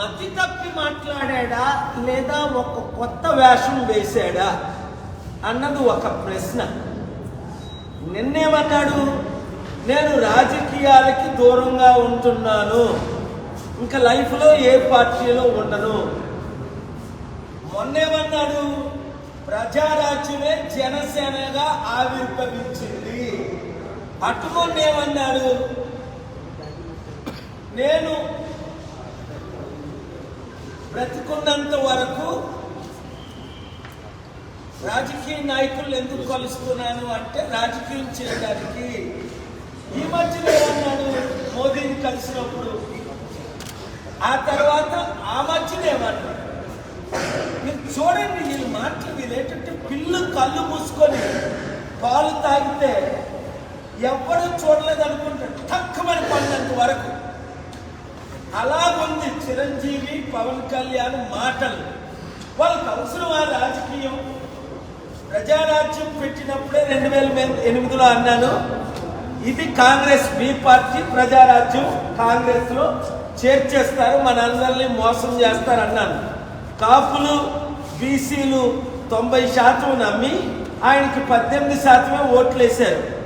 మతి తప్పి మాట్లాడా లేదా ఒక కొత్త వేషం వేశాడా అన్నది ఒక ప్రశ్న. నిన్నేమన్నాడు నేను రాజకీయాలకి దూరంగా ఉంటున్నాను ఇంకా లైఫ్లో ఏ పార్టీలో ఉండను. మొన్నేమన్నాడు ప్రజారాజ్యమే జనసేనగా ఆవిర్భవించింది. అటుమొన్నేమన్నాడు నేను బ్రతికున్నంత వరకు రాజకీయ నాయకులు ఎందుకు కలుస్తున్నాను అంటే రాజకీయం చేయడానికి. ఈ మధ్యలో ఉన్నాను మోదీని కలిసినప్పుడు. ఆ తర్వాత ఆ మధ్యనేమన్నాడు మీరు చూడండి వీళ్ళు మాటలు వీళ్ళేంటంటే పిల్లు కళ్ళు మూసుకొని పాలు తాగితే ఎవ్వరూ చూడలేదు అనుకుంటారు తక్కువ పడినంత వరకు. అలా ఉంది చిరంజీవి పవన్ కళ్యాణ్ మాటలు. వాళ్ళకి అవసరం ఆ రాజకీయం? ప్రజారాజ్యం పెట్టినప్పుడే రెండు వేల ఎనిమిదిలో అన్నాను. ఇది కాంగ్రెస్ బి పార్టీ ప్రజారాజ్యం. కాంగ్రెస్లో చేర్చేస్తారు మనందరినీ మోసం చేస్తారు అన్నాను కాపులు బీసీలు తొంభై శాతం నమ్మి ఆయనకి పద్దెనిమిది శాతమే ఓట్లు వేశారు